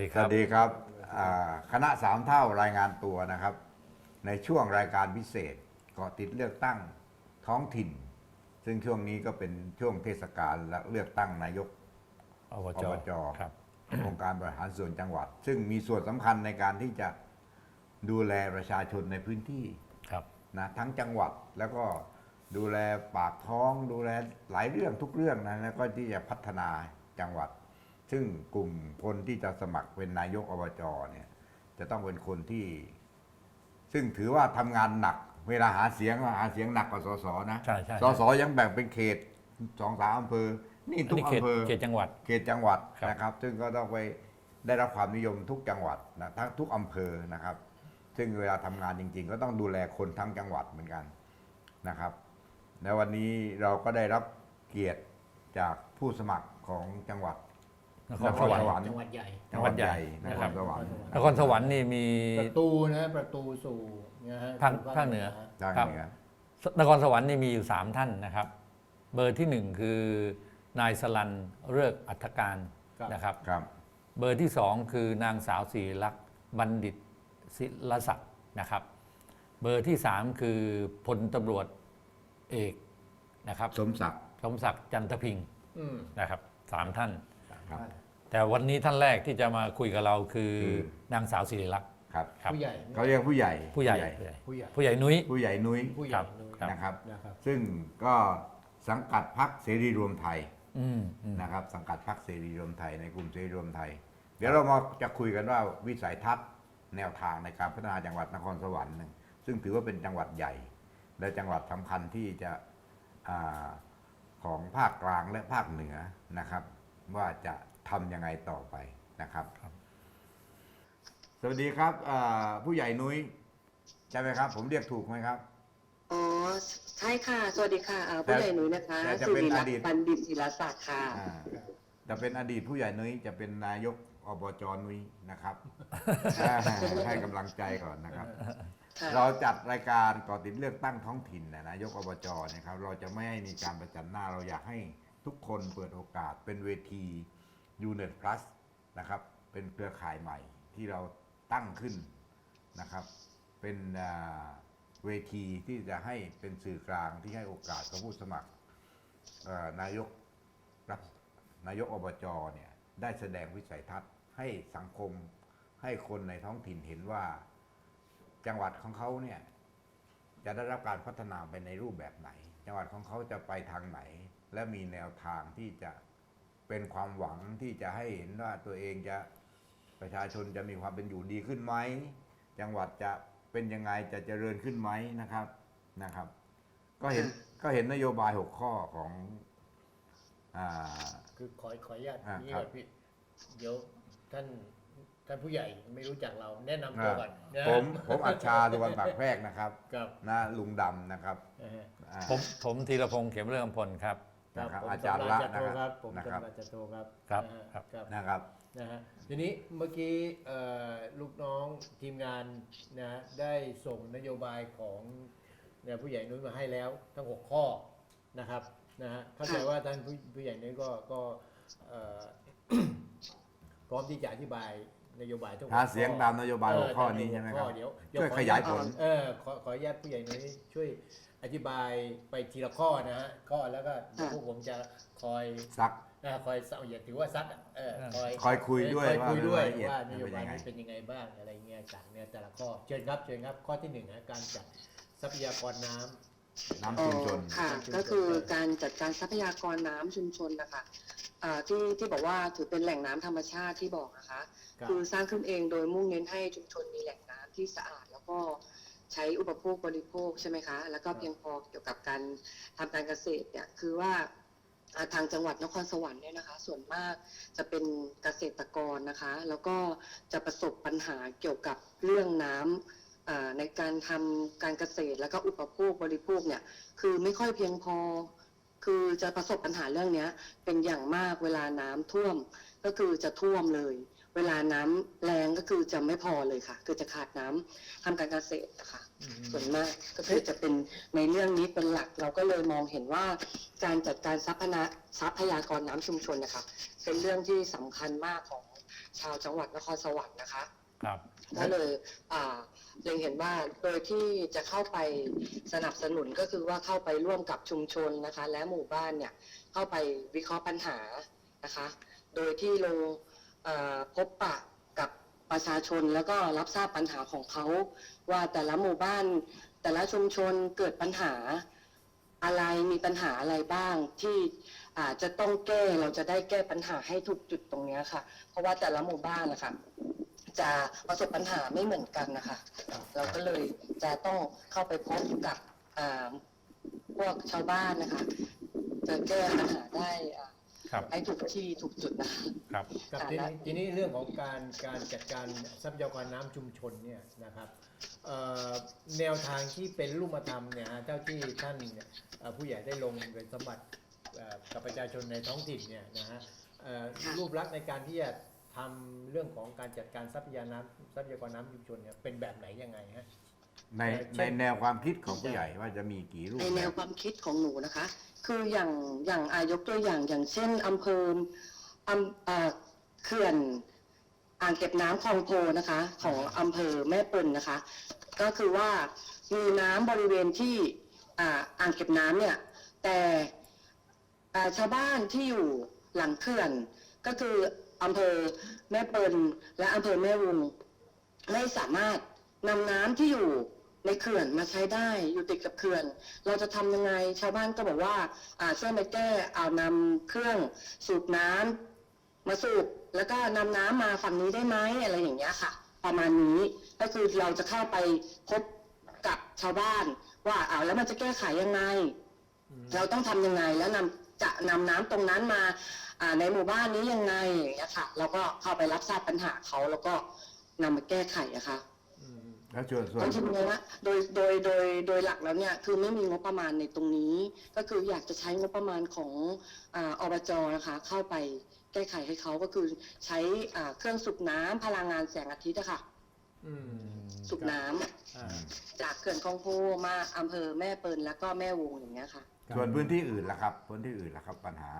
ดีคสรับ วัสดีครับอ่าคณะสามเท่ารายงานตัวนะครับ ในช่วงรายการพิเศษเกาะติดเลือกตั้งท้องถิ่น ซึ่งช่วงนี้ก็เป็นช่วงเทศกาลและเลือกตั้งนายก อบจอบจ ครับ องค์การบริหารส่วนจังหวัด ซึ่งมีส่วนสำคัญในการที่จะดูแลประชาชนในพื้นที่ครับ นะทั้งจังหวัดแล้วก็ดูแลปากท้อง ดูแลหลายเรื่องทุกเรื่องนะแล้วก็ที่จะพัฒนาจังหวัด ซึ่งกลุ่มคนที่จะสมัครเป็นนายกอบจเนี่ย จะต้องเป็นคนที่ ซึ่งถือว่าทำงานหนัก เวลาหาเสียงหาเสียงหนักกว่าสสนะใช่ใช่ สสยังแบ่งเป็นเขตสองสามอำเภอ นี่อันทุกนี้เขตอำเภอ เขตจังหวัด เขตจังหวัดครับ นะครับ ซึ่งก็ต้องไปได้รับความนิยมทุกจังหวัดนะทั้งทุกอำเภอนะครับ ซึ่งเวลาทำงานจริง ๆ ก็ต้องดูแลคนทั้งจังหวัดเหมือนกันนะครับในวันนี้เราก็ได้รับเกียรติจากผู้สมัครของจังหวัด นครสวรรค์นครสวรรค์ จังหวัดใหญ่ จังหวัดใหญ่นนะคครัรบสวรรค์ นครสวรรค์นี่มี ประตูนะประตูสู่นะฮะภาคสู่ภาคเหนือทางครับเหนือนครสวรรค์นี่มีอยู่ 3 ท่านนะครับ เบอร์ที่1 คือนายสลันเลิกษ์อัฐการนะครับ ครับเบอร์ที่ 2 คือนางสาวศิริลักษณ์บัณฑิตศิลศักดิ์นะครับ เบอร์ที่ 3 คือพลตำรวจเอกนะครับสมศักดิ์สมศักดิ์จันทพิงค์อืมนะครับสามท่าน ครับ แต่วันนี้ท่านแรกที่จะมาคุยกับเราคือคือนางสาวศิริลักษณ์ ครับครับ ผู้ใหญ่เขาเรียกผู้ใหญ่ผู้ใหญ่ ผู้ใหญ่ผู้ใหญ่นุ้ย ผู้ใหญ่นุ้ยผู้ใหครัญ่บนู้นครับ นะครับ นะครับ ซึ่งก็สังกัดพรรคเสรีรวมไทยอืมอืมนะครับ สังกัดพรรคเสรีรวมไทยในกลุ่มเสรีรวมไทย เดี๋ยวเรามาจะคุยกันว่าวิสัยทัศน์แนวทางในการพัฒนาจังหวัดนครสวรรค์หนึ่งซึ่งถือว่าเป็นจังหวัดใหญ่ และจังหวัดสำคัญที่จะอาของภาคกลางและภาคเหนือนะครับ ว่าจะทำยังไงต่อไปนะครับ สวัสดีครับอ่าผู้ใหญ่นุ้ยใช่ไหมครับ ผมเรียกถูกไหมครับ อ๋อใช่ค่ะ สวัสดีค่ะอ่าแต่ผู้ใหญ่หนุ่ยนะคะแต่จะสิเป็นริอรักดีตษ์บัณฑิตศิลศักดิ์ค่ะ อ่าจะเป็นอดีตผู้ใหญ่นุ้ยจะเป็นนายกอบจนุ้ยนะครับ อ่าให้กำลังใจก่อนนะครับ ค่ะ เราจัดรายการก่อติดเลือกตั้งท้องถิ่นนะนายกอบจเนะครับ เราจะไม่ให้มีการประจันหน้าเราอยากให้ ทุกคนเปิดโอกาสเป็นเวที u n e t Plus นะครับ เป็นเครือข่ายใหม่ที่เราตั้งขึ้นนะครับ เป็นเวทีที่จะให้เป็นสื่อกลางที่ให้โอกาสกับผู้สมัครนายกรับนายกอบจเนี่ยได้แสดงวิสัยทัศน์ให้สังคมให้คนในท้องถิ่นเห็นว่าจังหวัดของเขาเนี่ยจะได้รับการพัฒนาไปในรูปแบบไหน จังหวัดของเขาจะไปทางไหน และมีแนวทางที่จะเป็นความหวังที่จะให้เห็นว่าตัวเองจะประชาชนจะมีความเป็นอยู่ดีขึ้นไหมจังหวัดจะเป็นยังไงจะเจริญขึ้นไหมนะครับนะครับ ก็เห็นก็เห็นนโยบายหกข้อของอ่า คือขอขออนุญาตอ่านี่ครับก่อนพี่เดี๋ยวท่านท่านผู้ใหญ่ไม่รู้จักเราแนะนำตัวก่อนนะผมผมอัจฉาสุวรรณปากแพรกนะครับครับนะลุงดำนะครับนะฮะอ่าผมผมธีรพงษ์เข็มเรื่องอำพลครับ นะครับผมอาจารย์ละสำญนะครับผมนะครับ สำญจะโทรครับครับนะฮะครับ ครับนะครับ นะฮะทีนี้เมื่อกี้เอ่อลูกน้องทีมงานนะฮะได้ส่งนโยบายของเนี่ยผู้ใหญ่นุ้ยมาให้แล้วทั้ง6ข้อนะครับนะฮะเข้าใจว่าท่านผู้ผู้ใหญ่นุ้ยก็ก็เอ่อ พร้อมที่จะอธิบายนโยบายทั้งหกหาเสียงตามนโยบายเอหอกข้อตามนี้ใช่ไหมครับข้อเดี๋ยวเดี๋วช่วยขอขยายผล เออขอขออนุญาตผู้ใหญ่นุ้ยช่วย อธิบายไปทีละข้อนะฮะข้อแล้วก็เดี๋ยวพวกผมจะคอยซักนะคอยเสาอย่าถือว่าซักอะเออคอยคอยคุยด้วยคอยคุยด้วยว่ารายละเอียดว่านโยบายเป็นยังไงนี้เป็นยังไงบ้างอะไรเงี้ยจากเนี่ยแต่ละข้อเชิญครับเชิญครับข้อที่หนึ่งนะการจัดทรัพยากรน้ำ น้ำชุมชน ค่ะ ก็คือการจัดการทรัพยากรน้ำชุมชนนะคะอ่าที่ที่บอกว่าถือเป็นแหล่งน้ำธรรมชาติที่บอกนะคะ ครับ คือสร้างขึ้นเองโดยมุ่งเน้นให้ชุมชนมีแหล่งน้ำที่สะอาด แล้วก็ ใช้อุปโภคบริโภคใช่ไหมคะ แล้วก็เพียงพอเกี่ยวกับการทำการเกษตรเนี่ยคือว่าอ่าทางจังหวัดนครสวรรค์เนี่ยนะคะ ส่วนมากจะเป็นเกษตรกรนะคะ แล้วก็จะประสบปัญหาเกี่ยวกับเรื่องน้ำอ่าในการทำการเกษตรแล้วก็อุปโภคบริโภคเนี่ยคือไม่ค่อยเพียงพอ คือจะประสบปัญหาเรื่องเนี้ยเป็นอย่างมากเวลาน้ำท่วมก็คือจะท่วมเลย เวลาน้ำแรงก็คือจะไม่พอเลยค่ะ คือจะขาดน้ำทำการเกษตรนะคะอืมส่วนมากก็คือจะเป็นในเรื่องนี้เป็นหลักเราก็เลยมองเห็นว่า การจัดการทรัพยาทรัพยากรน้ำชุมชนนะคะเป็นเรื่องที่สำคัญมากของชาวจังหวัดนครสวรรค์นะคะครับก็เลยอ่าเล็งเห็นว่าโดยที่จะเข้าไปสนับสนุนก็คือว่าเข้าไปร่วมกับชุมชนนะคะ และหมู่บ้านเนี่ยเข้าไปวิเคราะห์ปัญหานะคะ โดยที่ลงเอ่อ พบปะกับประชาชนแล้วก็รับทราบปัญหาของเขา ว่าแต่ละหมู่บ้าน แต่ละชุมชนเกิดปัญหาอะไรมีปัญหาอะไรบ้างที่อาจจะต้องแก้เราจะได้แก้ปัญหาให้ถูกจุดตรงนี้ค่ะ เพราะว่าแต่ละหมู่บ้านนะคะจะประสบปัญหาไม่เหมือนกันนะคะ เราก็เลยจะต้องเข้าไปพบกับอ่าพวกชาวบ้านนะคะ จะแก้ปัญหาได้ ครับให้ถูกที่ถูกจุดนะคะครับครับทีนี้ทีนี้เรื่องของการการจัดการทรัพยากรน้ำชุมชนเนี่ยนะครับเอ่อแนวทางที่เป็นรูปธรรมเนี่ยฮะเจ้าที่ท่านเนี่ยเอ่อผู้ใหญ่ได้ลงเป็นสมบัติเอ่อกับประชาชนในท้องถิ่นเนี่ยนะฮะเอ่อค่ะรูปลักษณ์ในการที่จะทำเรื่องของการจัดการทรัพยากรน้ำทรัพยากรน้ำชุมชนเนี่ยเป็นแบบไหนยังไงฮะในเช่นในแนวความคิดของผู้ใหญ่ว่าจะมีกี่รูปในแบแนวบความคิดของหนูนะคะ คืออย่างอย่างอายกตัวอย่างอย่างเช่นอำเภออำอ่าเขื่อนอ่างเก็บน้ำคลองโพนะคะ ของอำเภอแม่ปิลนะคะ ก็คือว่ามีน้ำบริเวณที่อ่าอ่างเก็บน้ำเนี่ย แต่อ่าชาวบ้านที่อยู่หลังเขื่อน ก็คืออำเภอแม่เปิลและอำเภอแม่วงไม่สามารถนำน้ำที่อยู่ ในเขื่อนมาใช้ได้อยู่ติดกับเขื่อน เราจะทำยังไงชาวบ้านก็บอกว่าอ่าช่วยมาแก้เอานำเครื่องสูบน้ำมาสูบแล้วก็นำน้ำมาฝั่งนี้ได้ไหมอะไรอย่างเงี้ยค่ะ ประมาณนี้ก็คือเราจะเข้าไปพบกับชาวบ้าน ว่าอ้าวแล้วมันจะแก้ไขยังไง เราต้องทำยังไงแล้วนำจะนำน้ำตรงนั้นมาอ่าในหมู่บ้านนี้ยังไงอย่างเงี้ยค่ะเราก็เข้าไปรับทราบปัญหาเขาแล้วก็นำมาแก้ไขอะค่ะอืม แล้วส่วนส่วนก็คิดเลยว่าโดยโดยโดยโดยหลักแล้วเนี่ยคือไม่มีงบประมาณในตรงนี้ ก็คืออยากจะใช้งบประมาณของอาอบจนะคะเข้าไปแก้ไขให้เขาก็คือใช้อ่าเครื่องสูบน้ำพลังงานแสงอาทิตย์อะค่ะ อืมสูบน้อ่าำจากเขื่อนคลองโพมาอำเภอแม่เปิลแล้วก็แม่วงอย่างเงี้ยค่ะส่วนพื้นที่อื่นล่ะครับ พื้นที่อื่นล่ะครับ ปัญหา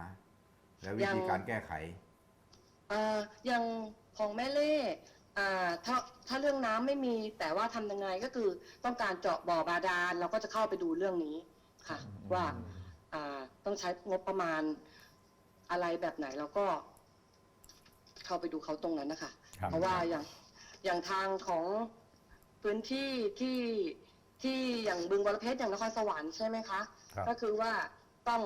และวิธียัง การแก้ไข เอ่ออย่างของแม่เล่ อ่าถ้าถ้าเรื่องน้ำไม่มีแต่ว่าทำยังไงก็คือต้องการเจาะบ่อบาดาลเราก็จะเข้าไปดูเรื่องนี้ค่ะ ว่าอ่าต้องใช้งบประมาณอะไรแบบไหนเราก็ เข้าไปดูเขาตรงนั้นนะคะ ครับ เพราะว่าอย่างอย่างทางของพื้นที่ที่ที่อย่างบึงบรเพชรอย่างนครสวรรค์ใช่ไหมคะ ครับ ก็คือว่าต้อง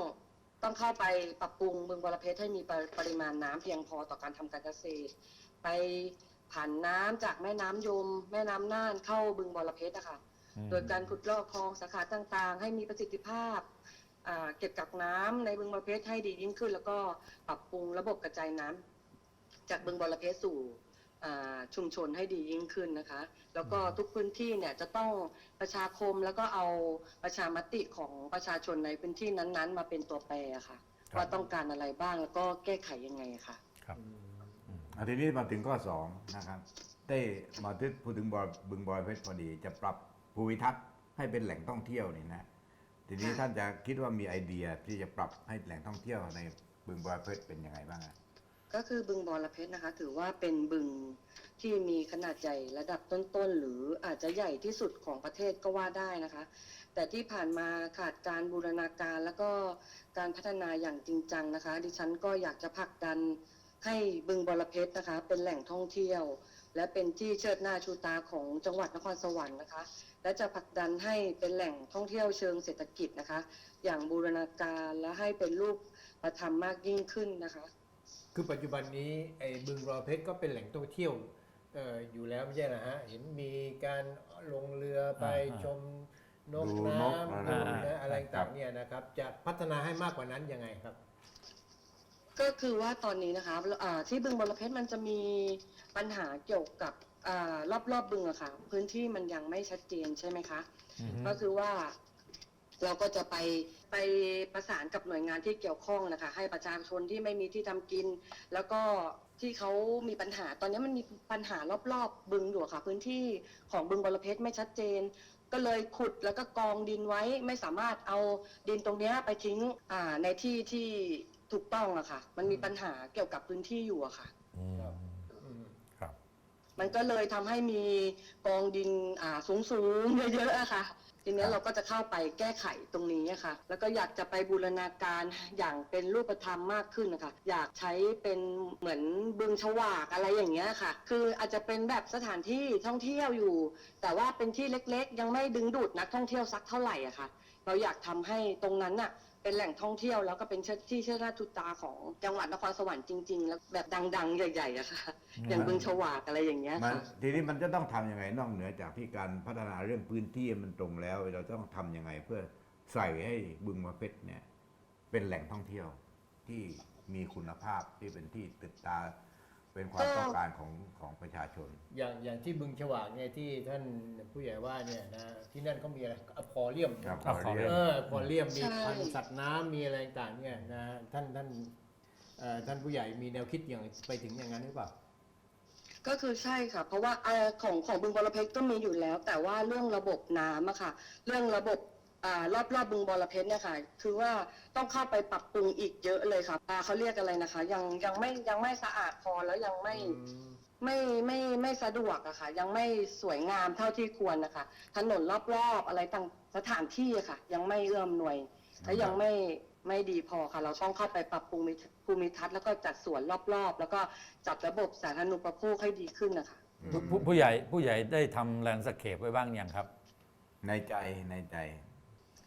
ต้องเข้าไปปรับปรุงบึงบรเพชรให้มีปริปริมาณน้ำเพียงพอต่อการทำการเกษตร ไป ผ่านน้ำจากแม่น้ำยม แม่น้ำน่านเข้าบึงบรเพชรอะค่ะอืมโดยการขุดลอกคลองสาขาต่างๆ ให้มีประสิทธิภาพอ่าเก็บกักน้ำในบึงบรเพชรให้ดียิ่งขึ้น แล้วก็ปรับปรุงระบบกระจายน้ำจากบึงบรเพชรสู่อ่าชุมชนให้ดียิ่งขึ้นนะคะ แล้วก็ทุกพื้นที่เนี่ยจะต้องประชาคมแล้วก็เอาประชามติของประชาชนในพื้นที่นั้นๆ มาเป็นตัวแปรอะค่ะครับว่าต้องการอะไรบ้างแล้วก็แก้ไขยังไงอะค่ะ ครับอืมอัน ทีนี้มาถึงข้อสองนะครับได้มาถึงพูดถึงบอยบึงบอยเพชรพอดี จะปรับภูมิทัศน์ให้เป็นแหล่งท่องเที่ยวนี่นะทีนี้ท่านจะคิดว่ามีไอเดียที่จะปรับให้แหล่งท่องเที่ยวในบึงบอยเพชรเป็นยังไงบ้างอะก็คือบึงบอระเพ็ดนะคะ ถือว่าเป็นบึงที่มีขนาดใหญ่ระดับต้นๆ หรืออาจจะใหญ่ที่สุดของประเทศก็ว่าได้นะคะ แต่ที่ผ่านมาขาดการบูรณาการแล้วก็การพัฒนาอย่างจริงจังนะคะ ดิฉันก็อยากจะผลักดัน ให้บึงบอระเพ็ดนะคะ เป็นแหล่งท่องเที่ยว และเป็นที่เชิดหน้าชูตาของจังหวัดนครสวรรค์นะคะ และจะผลักดันให้เป็นแหล่งท่องเที่ยวเชิงเศรษฐกิจนะคะ อย่างบูรณาการและให้เป็นรูปธรรมมากยิ่งขึ้นนะคะ คือปัจจุบันนี้ไอ้บึงรอเพชรก็เป็นแหล่งท่องเที่ยวเอ่ออยู่แล้วไม่ใช่นะฮะเห็นมีการลงเรือไปอ่าชมนกดูน้นกำอะไรดูพวกนี้นะอะไรครัต่างบๆเนี่ยนะครับ จะพัฒนาให้มากกว่านั้นยังไงครับ ก็คือว่าตอนนี้นะคะอ่าที่บึงบรเพชรมันจะมีปัญหาเกี่ยวกับอารอบรอบๆบึงอะค่ะ พื้นที่มันยังไม่ชัดเจนใช่ไหมคะ อืมก็คือว่าเราก็จะไปไปประสานกับหน่วยงานที่เกี่ยวข้องนะคะ ให้ประชาชนที่ไม่มีที่ทำกิน แล้วก็ที่เขามีปัญหา ตอนนี้มันมีปัญหารอบๆบึงอยู่อะค่ะ พื้นที่ของบึงบรเพชรไม่ชัดเจน ก็เลยขุดแล้วก็กองดินไว้ไม่สามารถเอาดินตรงเนี้ยไปทิ้งอ่าในที่ที่ ถูกต้องอะค่ะ มันมีปัญหาเกี่ยวกับพื้นที่อยู่อะค่ะ อืมอืมมันก็เลยทำให้มีกองดินอ่าสูงสูงๆเยอะๆอะค่ะ ทีเนี้ครัยบ เราก็จะเข้าไปแก้ไขตรงนี้อะค่ะ แล้วก็อยากจะไปบูรณาการอย่างเป็นรูปธรรมมากขึ้นนะคะอยากใช้เป็นเหมือนบึงฉวากอะไรอย่างเงี้ยค่ะ คืออาจจะเป็นแบบสถานที่ท่องเที่ยวอยู่ แต่ว่าเป็นที่เล็กๆ ยังไม่ดึงดูดนักท่องเที่ยวสักเท่าไหร่อะค่ะ เราอยากทำให้ตรงนั้นน่ะ เป็นแหล่งท่องเที่ยวแล้วก็เป็นที่เชิดหน้าทุตาของจังหวัดนครสวรรค์จริงๆ แล้วแบบดังๆ ใหญ่ๆอะค่ะ อย่างบึงฉวากอะไรอย่างเงี้ยมันค่ะ ทีนี้มันจะต้องทำยังไงนอกเหนือจากที่การพัฒนาเรื่องพื้นที่มันตรงแล้ว เราต้องทำยังไงเพื่อใส่ให้บึงมาเพชรเนี่ย เป็นแหล่งท่องเที่ยวที่มีคุณภาพที่เป็นที่ติดตา เป็นความก็ต้องการของของประชาชน อย่างอย่างที่บึงฉวากเนี่ยที่ท่านผู้ใหญ่ว่าเนี่ยนะที่นั่นเขามีอะไรอควาเรียมครับอะขอเรียนเอออควาเรียมมีใช่ พันธุ์สัตว์น้ำมีอะไรต่างๆเนี่ยนะท่านท่านเอ่อท่านผู้ใหญ่มีแนวคิดอย่างไปถึงอย่างนั้นหรือเปล่า ก็คือใช่ค่ะ เพราะว่าเอ่อของของบึงบรเพชรก็มีอยู่แล้ว แต่ว่าเรื่องระบบน้ำอะค่ะ เรื่องระบบอ่า รอบรอบๆบึงบรเพชรเนี่ยค่ะ คือว่าต้องเข้าไปปรับปรุงอีกเยอะเลยค่ะอ่าเขาเรียกอะไรนะคะ ยังยังไม่ยังไม่สะอาดพอแล้วยังไม่ไม่ไม่ไม่สะดวกอะค่ะ ยังไม่สวยงามเท่าที่ควรนะคะ ถนนรอบๆอะไรต่างสถานที่อะค่ะ ยังไม่เอื้อมหน่วย และยังไม่ไม่ดีพอค่ะ เราต้องเข้าไปปรับปรุงมิภูมิทัศน์แล้วก็จัดสวนรอบๆ แล้วก็จัดระบบสาธารณูปโภคให้ดีขึ้นนะคะผู้ผู้ผู้ใหญ่ผู้ใหญ่ได้ทำแลนด์สเคปไว้บ้างยังครับ ในใจในใจ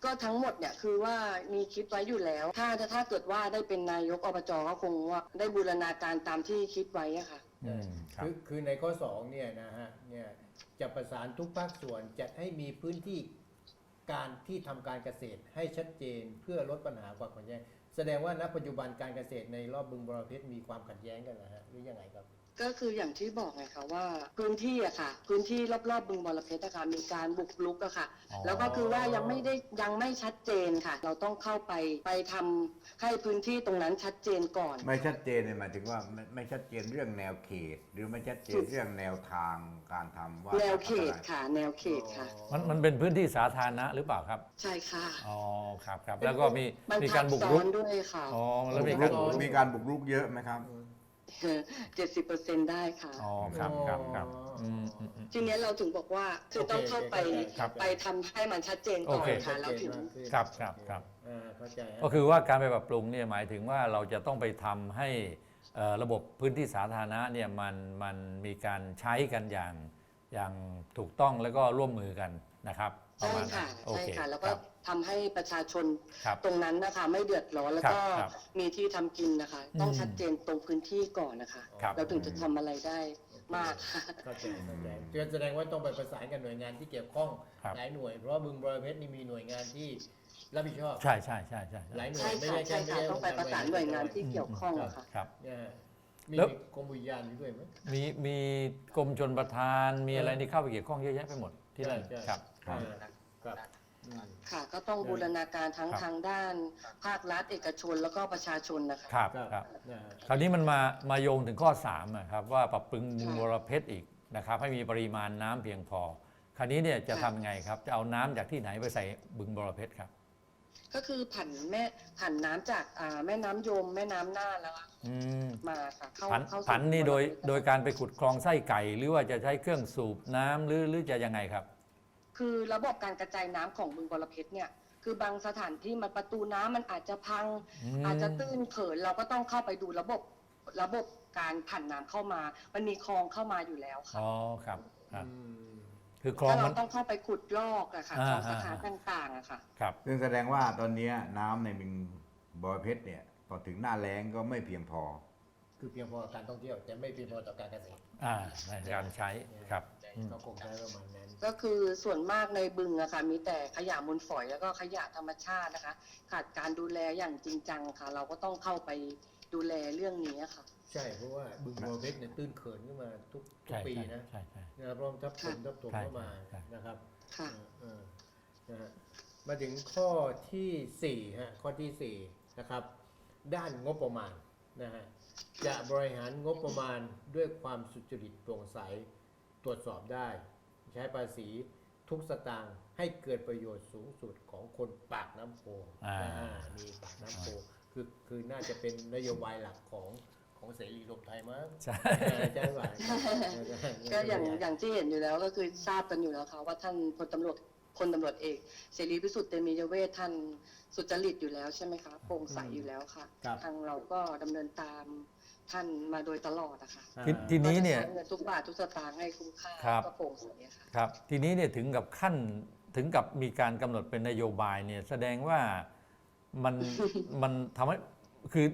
ก็ทั้งหมดเนี่ยคือว่ามีคิดไว้อยู่แล้ว ถ้าถ้าเกิดว่าได้เป็นนายกอบจก็คงว่าได้บูรณาการตามที่คิดไว้อะค่ะอืมครับ คือคือในข้อ2เนี่ยนะฮะเนี่ยจะประสานทุกภาคส่วนจัดให้มีพื้นที่การที่ทำการเกษตรให้ชัดเจนเพื่อลดปัญหาความขัดแย้ง แสดงว่าณปัจจุบันการเกษตรในรอบบึงบรเพชรมีความขัดแย้งกันนะฮะหรือยังไงครับ ก็คืออย่างที่บอกไงคะว่าพื้นที่อะค่ะ พื้นที่รอบๆบึงบรเพชรอะค่ะมีการบุกรุกอะค่ะ อ๋อ แล้วก็คือว่ายังไม่ได้ยังไม่ชัดเจนค่ะ เราต้องเข้าไปไปทำให้พื้นที่ตรงนั้นชัดเจนก่อน ไม่ชัดเจนเนี่ยหมายถึงว่าไม่ไม่ชัดเจนเรื่องแนวเขต หรือไม่ชัดเจนเรื่องแนวทางการทำว่าแนวเขตค่ะ แนวเขตค่ะ มันมันเป็นพื้นที่สาธารณะหรือเปล่าครับ ใช่ค่ะอ๋อ ครับครับ แล้วก็มีบรรมีทัการดบุกซ้รุอกนด้วยค่ะ อ๋อ แล้วมีมีกาการรมีการบุกรุกเยอะไหมครับ เจ็ดสิบเปอร์เซ็นได้ค่ะ อ๋อครับครับครับอืมอืมอืม ทีเนี้ยเราถึงบอกว่าคือต้องเข้าไปครับไปทำให้มันชัดเจนก่อโอนเค ค่ะแล้วถึง ครับครับครับ อ่าเข้าใจฮะ ก็คือว่าการไปปรับปรุงเนี่ยหมายถึงว่าเราจะต้องไปทำให้เอ่อระบบพื้นที่สาธารณะเนี่ยมันมันมีการใช้กันอย่างอย่างถูกต้องแล้วก็ร่วมมือกัน นะครับประใช่มาณนั้ค่ะนโอใช่เคค่ะ แล้วคก็รับ ทำให้ประชาชนครับตรงนั้นนะคะ ไม่เดือดร้อนแล้วก็ครับครับมีที่ทำกินนะคะ ต้องอืม ชัดเจนตรงพื้นที่ก่อนนะคะครับ เราถึงจะทำอะไรได้มากค่ะ เข้าใจเข้าใจคือแสดงว่าต้องไปประสานกับหน่วยงานที่เกี่ยวข้องครับ หลายหน่วย เพราะว่าบึงบรเพชรนี่มีหน่วยงานที่รับผิดชอบ ใช่ใช่ใช่ใช่หลายหน่วยใช่ไม่ค่ะ ได้แค่ใช่ไม่ค่ะ ได้ต้องไปประสานหน่วยงานที่เกี่ยวข้องอะค่ะ ครับ เนี่ยมีแล้ว กรมอุทยานอยู่ด้วยไหม มีมีกรมชนประทานมีอะไรที่เข้าไปเกี่ยวข้องเยอะแยะไปหมดที่นั่นใช่ครับ ครับอ่าครับอืมค่ะ ก็ต้องบูรณาการทั้งครับ ทางด้านภาครัฐเอกชนแล้วก็ประชาชนนะคะ ครับครับครับนะฮะ คราวนี้มันมามาโยงถึงข้อ3อะครับว่าปรับปรุงบึงบรเพชรอีกนะครับให้มีปริมาณน้ำเพียงพอ คราวนี้เนี่ยจะทำไงครับ จะเอาน้ำจากที่ไหนไปใส่บึงบรเพชรครับ ก็คือผันแม่ผันน้ำจากอ่าแม่น้ำยมแม่น้ำน่านแล้วอะอืมมาค่ะเข้าผันเข้าสู่ผันนี่โดยบึงบรเพชรโดยการไปขุดคลองไส้ไก่ หรือว่าจะใช้เครื่องสูบน้ำหรือหรือจะยังไงครับ คือระบบการกระจายน้ำของบึงบรเพชรเนี่ย คือบางสถานที่มันประตูน้ำมันอาจจะพังอืมอาจจะตื้นเขินเราก็ต้องเข้าไปดูระบบระบบการผ่านน้ำเข้ามา มันมีคลองเข้ามาอยู่แล้วค่ะอ๋อครับครับ อืมคือคลองถ้ามัเราน ต้องเข้าไปขุดลอกอะค่ะอ่า ของสถานอ่าต่างๆอะค่ะ ครับ ซึ่งแสดงว่าตอนเนี้ยน้ำในบึงบอยเพชรเนี่ยพอถึงหน้าแล้งก็ไม่เพียงพอ คือเพียงพอต่อการท่องเที่ยวแต่ไม่เพียงพอต่อการเกษตร อ่าในการใช้ครับอืม ก็คงใช้ประมาณนั้น ก็คือส่วนมากในบึงอะค่ะ มีแต่ขยะมูลฝอยแล้วก็ขยะธรรมชาตินะคะ ขาดการดูแลอย่างจริงจังค่ะ เราก็ต้องเข้าไปดูแลเรื่องนี้อะค่ะ ใช่เพราะว่าบึงบรเพชรเนี่ยตื้นเขินขึ้นมาทุกทุกใช่ปีใช่นะใช่ใช่นะครับเพร้อมทับถมทับถมใช่เข้ามาใช่นะครับค่ะเออเออนะฮะมาถึงข้อที่สี่ฮะข้อที่สี่นะครับ ด้านงบประมาณนะฮะจะบริหารงบประมาณด้วยความสุจริตโปร่งใส ตรวจสอบได้ ใช้ภาษีทุกสตางค์ให้เกิดประโยชน์สูงสุดของคนปากน้ำโพอ่าอ่ามีปากน้ำโพคือคือน่าจะเป็นนโยบายหลักของของของเสรีรวมไทยมั้งใช่เออใช่ป่ะก็อย่างอย่างที่เห็นอยู่แล้วก็คือทราบกันอยู่แล้วค่ะว่าท่านพลตำรวจพลตำรวจเอกเสรีพิสุทธิ์เตมียเวทท่านสุจริตอยู่แล้วใช่ไหมคะโปร่งใสอยู่แล้วค่ะครับทางเราก็ดำเนินตาม ท่านมาโดยตลอดอะค่ะทีทีนี้เนี่ยก็จะใช้เงินทุกบาททุกสตางค์ให้คุ้มค่าครับ ก็โปร่งใสอะค่ะ ครับ ทีนี้เนี่ยถึงกับขั้นถึงกับมีการกำหนดเป็นนโยบายเนี่ยแสดงว่ามัน มันทำให้คือ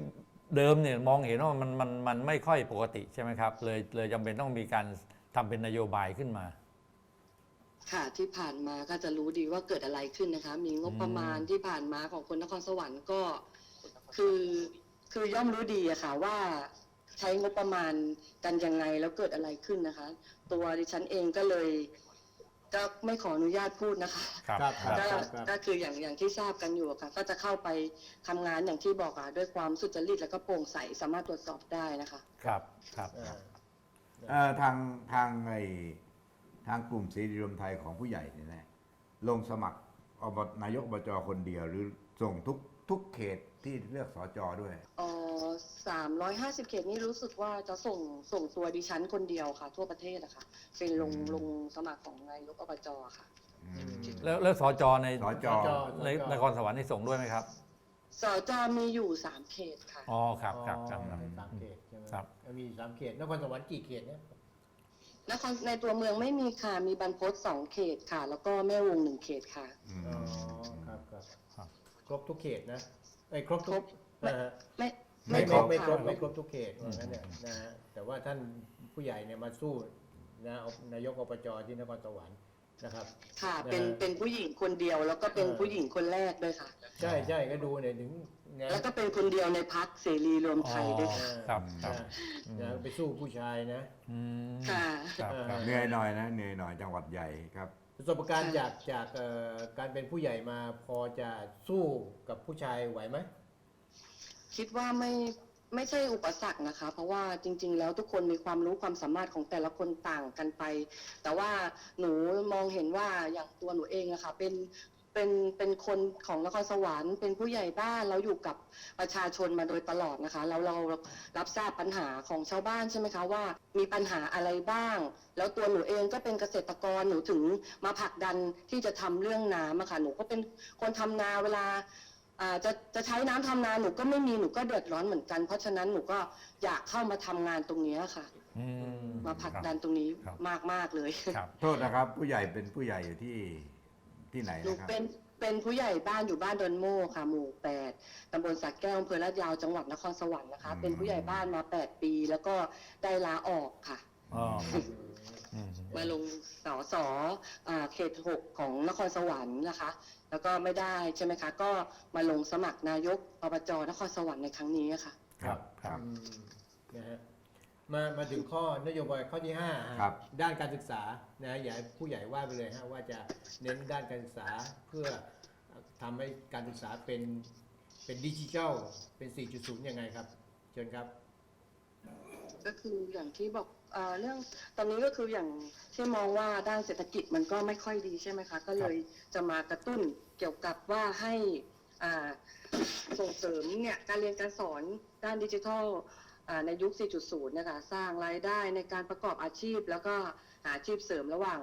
เดิมเนี่ยมองเห็นว่ามันมันมันไม่ค่อยปกติใช่ไหมครับ เลยเลยจำเป็นต้องมีการทำเป็นนโยบายขึ้นมา ค่ะที่ผ่านมาก็จะรู้ดีว่าเกิดอะไรขึ้นนะคะ มีงบประมาณที่ผ่านมาของคนนครสวรรค์ก็ คือคือย่อมรู้ดีอะค่ะ ว่า ใช้งบประมาณกันยังไงแล้วเกิดอะไรขึ้นนะคะ ตัวดิฉันเองก็เลยก็ไม่ขออนุญาตพูดนะคะครับครับครับก็ครับก็คืออย่างอย่างที่ทราบกันอยู่อะค่ะ ก็จะเข้าไปทำงานอย่างที่บอกค่ะด้วยความสุจริตแล้วก็โปร่งใสสามารถตรวจสอบได้นะคะ ครับครับเออเอ่อทางทางไอทางกลุ่มเสรีรวมไทยของผู้ใหญ่เนี่ยนะลงสมัครอบนายกอบจคนเดียว หรือส่งทุกทุกเขต ที่เลือกสจด้วยเออสามร้อยห้าสิบเขตนี่รู้สึกว่าจะส่งส่งตัวดิฉันคนเดียวค่ะ ทั่วประเทศอะค่ะ เป็นลงอืม ลงสมัครของนายกอบจค่ะ อืม แล้วแล้วสจในสจในนครสวรรค์นี่ส่งด้วยไหมครับ สจมีอยู่สามเขตค่ะ อ๋อครับครับครับอ๋อครับเป็นสามเขตใช่ไหมครับมีสามเขตนครสวรรค์กี่เขตเนี่ยนครในตัวเมืองไม่มีค่ะ มีบรรพตสองเขตค่ะ แล้วก็แม่วงหนึ่งเขตค่ะ อืมอ๋อครับครับ ครับ ครบทุกเขตนะ ไอ้ยครบทุครกบนะฮะไม่ไม่ครบไม่ครบะไม่ครบทุกเขตว่างั้นเนี่ยนะฮะแต่ว่าท่านผู้ใหญ่เนี่ยมาสู้นะเอานายกอบจที่นครสวรรค์นะครับ ค่ะเป็นนะฮะเป็นผู้หญิงคนเดียว แล้วก็เป็นเออผู้หญิงคนแรกด้วยค่ะ ใช่ใช่ก็ดูเนี่ยถึงนะแล้วก็เป็นคนเดียวในพักเสรีรวมไทยด้วยค่ะครับครับนะนะไปสู้ผู้ชายนะอืมค่ะครับครับเหนื่อยหน่อยนะเหนื่อยหน่อยจังหวัดใหญ่ครับ ประสบการณ์จากจากเอ่อการเป็นผู้ใหญ่มาพอจะสู้กับผู้ชายไหวไหมคิดว่าไม่ไม่ใช่อุปสรรคนะคะ เพราะว่าจริง ๆ แล้วทุกคนมีความรู้ความสามารถของแต่ละคนต่างกันไป แต่ว่าหนูมองเห็นว่าอย่างตัวหนูเองอะค่ะเป็น เป็นเป็นคนของนครสวรรค์เป็นผู้ใหญ่บ้านเราอยู่กับประชาชนมาโดยตลอดนะคะแล้วเรารับทราบปัญหาของชาวบ้านใช่ไหมคะว่า มีปัญหาอะไรบ้าง แล้วตัวหนูเองก็เป็นเกษตรกรหนูถึงมาผลักดันที่จะทำเรื่องน้ำอะค่ะหนูก็เป็นคนทำนาเวลาอ่าจะจะใช้น้ำทำนาหนูก็ไม่มีหนูก็เดือดร้อนเหมือนกัน เพราะฉะนั้นหนูก็อยากเข้ามาทำงานตรงนี้ค่ะอืมมาผลักดันตรงนี้ครับมากมากๆเลยครับโทษนะครับ ผู้ใหญ่เป็นผู้ใหญ่อยู่ที่ ที่ไหนหนูนะครับ เป็นเป็นผู้ใหญ่บ้านอยู่บ้านดอนโม่ค่ะ หมู่แปดตำบลสักแก้วอำเภอลาดยาวจังหวัดนครสวรรค์นะคะเป็นผู้ใหญ่บ้านมาแปดปี แล้วก็ได้ลาออกค่ะ อ๋อครับอืมมาลงสอสออ่าเขตหกของนครสวรรค์นะคะ แล้วก็ไม่ได้ใช่ไหมคะ ก็มาลงสมัครนายกอบจนครสวรรค์ในครั้งนี้ค่ะ ครับครับ อืมนะฮะ มามาถึงข้อนโยบายข้อที่ห้าฮะครับ ด้านการศึกษานะฮะอย่าให้ผู้ใหญ่ว่าไปเลยฮะว่าจะเน้นด้านการศึกษาเพื่อทำให้การศึกษาเป็นเป็นดิจิทัลเป็น 4.0 ยังไงครับ เชิญครับ ก็คืออย่างที่บอกเออเรื่องตอนนี้ก็คืออย่างที่มองว่าด้านเศรษฐกิจมันก็ไม่ค่อยดีใช่ไหมคะ ก็เลยจะมากระตุ้นเกี่ยวกับว่าให้อ่าส่งเสริมเนี่ยการเรียนการสอนด้านดิจิทัลอ่า ในยุค 4.0 นะคะสร้างรายได้ในการประกอบอาชีพ แล้วก็หาอาชีพเสริมระหว่าง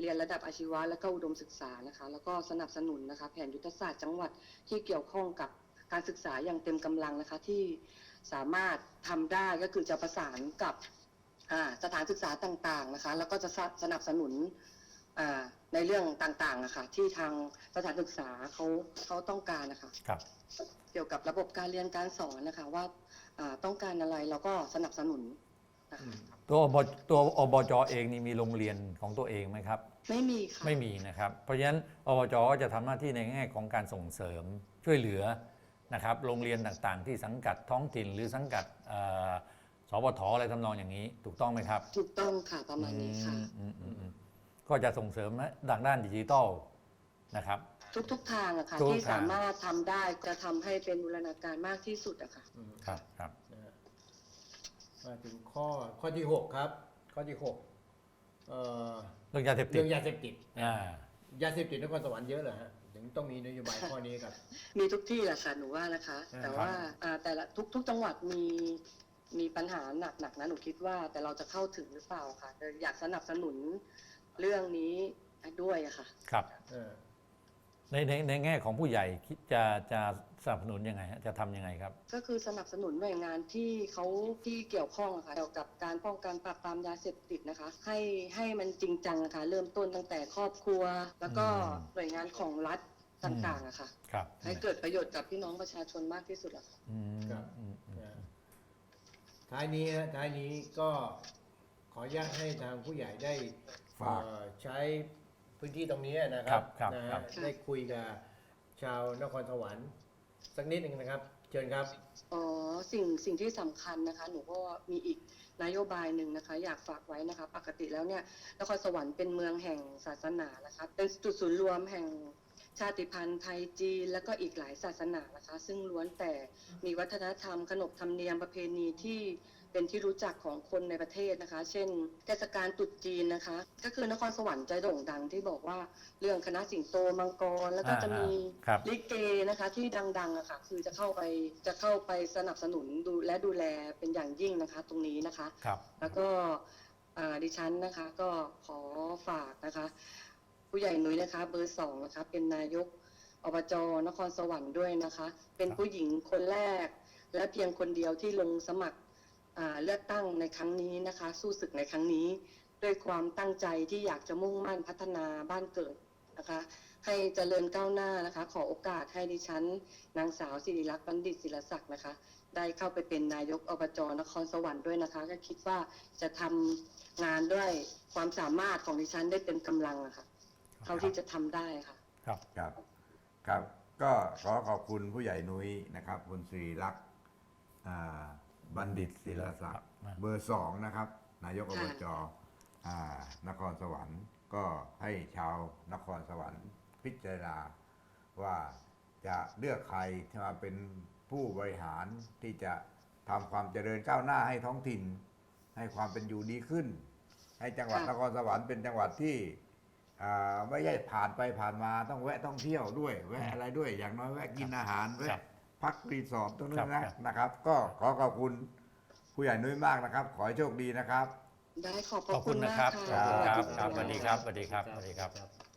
เรียนระดับอาชีวะและก็อุดมศึกษานะคะ แล้วก็สนับสนุนนะคะ แผนยุทธศาสตร์จังหวัดที่เกี่ยวข้องกับการศึกษาอย่างเต็มกำลังนะคะที่สามารถทำได้ก็คือจะประสานกับสถานศึกษาต่างๆนะคะ แล้วก็จะสนับสนุน ในเรื่องต่างๆนะคะที่ทางสถานศึกษาเขาเขาต้องการนะคะครับ เกี่ยวกับระบบการเรียนการสอนนะคะว่าอ่าต้องการอะไรเราก็สนับสนุนนะคะตัวอบตัวอบจเองนี่มีโรงเรียนของตัวเองไหมครับ ไม่มีค่ะไม่มีนะครับ เพราะฉะนั้นอบจก็จะทำหน้าที่ในแง่ของการส่งเสริมช่วยเหลือนะครับ โรงเรียนต่างๆ ที่สังกัดท้องถิ่นหรือสังกัดเอ่อสปทอะไรทำนองอย่างนี้ ถูกต้องไหมครับ ถูกต้องค่ะประมาณนี้ค่ะอืมอืมอืม ก็จะส่งเสริมด้านด้านดิจิทัลนะครับ ทุกๆทางอะค่ะทุกที่ทาง สามารถทำได้จะทำให้เป็นบูรณาการมากที่สุดอะค่ะ อืมครับครับ นะฮะมาถึงข้อข้อที่6ครับ ข้อที่6เอ่อเรื่องยาเสพติดเรื่องยาเสพติดอ่ายาเสพติดนครสวรรค์เยอะเหรอฮะถึงต้องมีนโยบายข้อนี้ครับ มีทุกที่แหละค่ะหนูว่านะคะ อ่า แต่ว่าอ่าแต่ละทุกทุกจังหวัดมีมีปัญหาหนักๆนะหนูคิดว่า แต่เราจะเข้าถึงหรือเปล่าค่ะอยากสนับสนุน เรื่องนี้ด้วยอะค่ะ ครับเออในในในแง่ของผู้ใหญ่คิดจะจะสนับสนุนยังไงฮะจะทำยังไงครับ ก็คือสนับสนุนหน่วยงานที่เขาที่เกี่ยวข้องอะค่ะเกี่ยวกับการป้องกันปราบปรามยาเสพติดนะคะ ให้ให้มันจริงจังนะคะเริ่มต้นตั้งแต่ครอบครัว แล้วก็อืม หน่วยงานของรัฐต่างๆอะค่ะ ครับให้เกิดประโยชน์กับพี่น้องประชาชนมากที่สุดอะค่ะ อืมครับ อืมอืมนะท้ายนี้ฮะท้ายนี้ก็ขออนุญาตให้ทางผู้ใหญ่ได้ ฝาก เอ่อใช้พื้นที่ตรงนี้นะคครัรับบครับนะครัฮะบ ได้คุยกับชาวนครสวรรค์สักนิดหนึ่งนะครับ เชิญครับ อ๋อสิ่งสิ่งที่สำคัญนะคะ หนูก็มีอีกนโยบายหนึ่งนะคะ อยากฝากไว้นะคะ ปกติแล้วเนี่ยนครสวรรค์เป็นเมืองแห่งศาสนานะคะเป็นจุดศูนย์รวมแห่งชาติพันธุ์ไทยจีนแล้วก็อีกหลายศาสนานะคะ ซึ่งล้วนแต่มีวัฒนธรรมขนบธรรมเนียมประเพณีที่ เป็นที่รู้จักของคนในประเทศนะคะ เช่น เทศกาลตรุษจีนนะคะ ก็คือนครสวรรค์จะโด่งดังที่บอกว่าเรื่องคณะสิงโตมังกร แล้วก็จะมีครับลิเกนะคะ ที่ดังๆอะค่ะ คือจะเข้าไปจะเข้าไปสนับสนุนดูและดูแลเป็นอย่างยิ่งนะคะ ตรงนี้นะคะครับแล้วก็อ่าดิฉันนะคะก็ขอฝากนะคะ ผู้ใหญ่หนุ่ยนะคะ เบอร์สองนะคะ เป็นนายกอบจนครสวรรค์ด้วยนะคะ เป็นผู้หญิงคนแรก และเพียงคนเดียวที่ลงสมัครอ่า เลือกตั้งในครั้งนี้นะคะ สู้ศึกในครั้งนี้ ด้วยความตั้งใจที่อยากจะมุ่งมั่นพัฒนาบ้านเกิดนะคะ ให้เจริญก้าวหน้านะคะ ขอโอกาสให้ดิฉันนางสาวสิริลักษณ์บัณฑิตศิลศักดิ์นะคะ ได้เข้าไปเป็นนายกอบจนครสวรรค์ด้วยนะคะ ก็คิดว่าจะทำงานด้วยความสามารถของดิฉันได้เต็มกำลังอะค่ะเท่าที่จะทำได้ค่ะ ครับครับครับ ก็ขอขอบคุณผู้ใหญ่นุ้ยนะครับ คุณศรีรักษ์อ่า บัณฑิตศิลศักดิ์ครับเบอร์สองนะครับ นายกอบจอ่านครสวรรค์ก็ให้ชาวนครสวรรค์พิจารณาว่าจะเลือกใครที่มาเป็นผู้บริหารที่จะทำความเจริญก้าวหน้าให้ท้องถิ่น ให้ความเป็นอยู่ดีขึ้น ให้จังหวัดค่ะนครสวรรค์เป็นจังหวัดที่อ่าไม่ใช่ผ่านไปผ่านมาต้องแวะท่องเที่ยวด้วย แวะอะไรด้วย อย่างน้อยแวะกินอาหารครัแวะบ พักรีสอร์ทตรงนี้ครับนะครับนะครับ ก็ขอขอบคุณผู้ใหญ่นุ้ยมากนะครับ ขอให้โชคดีนะครับ ได้ขอบพขระอบคุคุณณมานะกครับค่ะครับสวัสดีครับครับสวัสดีครับสวัสดีครับสวัสดีครับครับ